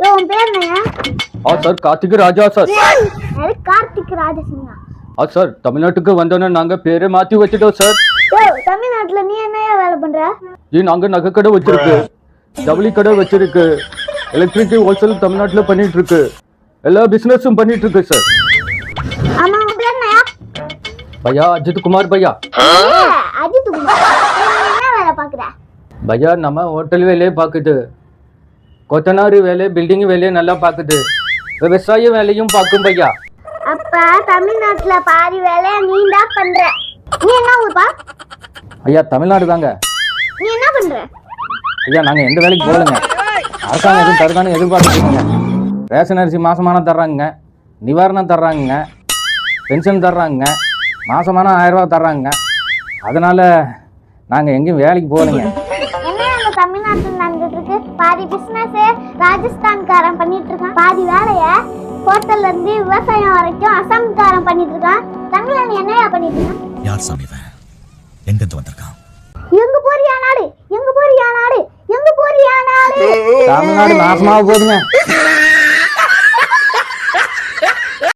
யோ, உன் பேர் என்னங்க ஆ சார் கார்த்திக் ராஜா சார் அது கார்த்திக் ராஜசிங்கா? ஆ சார் தமிழ்நாட்டுக்கு வந்தோன்னே நாங்கள் பேரே மாற்றி வச்சுட்டோம் சார் யோ தமிழ்நாட்டுல நீ என்னையா வேலை பண்ற? ஜி நாங்கள் நகை கடை வச்சிருக்கு. ஜவுளி கடை வச்சிருக்கு. எலக்ட்ரிக் ஹோல்சேல் தமிழ்நாட்டில் பண்ணிட்டு இருக்கு எல்லா பிஸ்னஸும் பண்ணிட்டு இருக்கு சார் ஆமா உன் பேர் என்னயா? பையா அஜித் குமார் பையா. ஏய், அஜித் குமார் நீ என்ன வேலை பாக்குற பையா நம்ம ஹோட்டல் வேலையை பார்க்குது. கொத்தனார் வேலை பில்டிங் வேலையை நல்லா பார்க்குது விவசாய வேலையும் பார்க்கும் பையா? அப்ப தமிழ்நாட்டுல பாதி வேலைய நீ தான் பண்ற. நீ என்ன ஊர்ப்பா ஐயா தமிழ்நாடு தாங்க. நீ என்ன பண்ற? ஐயா நாங்கள் எந்த வேலைக்கு போகலைங்க. அரசாங்கம் எதுவும் தருதான்னு எதிர்பார்த்துருக்கோங்க ரேஷன் அரிசி மாசமானம் தர்றாங்க நிவாரணம் தர்றாங்க பென்ஷன் தர்றாங்க மாசமான ஆயிரம் ரூபாய் தர்றாங்க அதனால நாங்கள் எங்கேயும் வேலைக்கு போகலைங்க. தமிழ்நாட்டுல நடந்துட்டு இருக்கு. பாதி பிசினஸ் ராஜஸ்தான்காரன் பண்ணிட்டு இருக்கான். பாதி வேலைய ஹோட்டல்ல இருந்து விவசாயம் வரைக்கும் அசாம்காரன் பண்ணிட்டு இருக்கான். தமிழ்ல நீ என்னையா பண்ணிட்டு இருக்கான்? யார் சாமி எங்கிருந்து வந்திருக்கான்? எங்க போறியா நாடு? எங்க போறியா நாடு? எங்க போறியா நாடு? தமிழ்நாடு நாசமாக போகுதுங்க.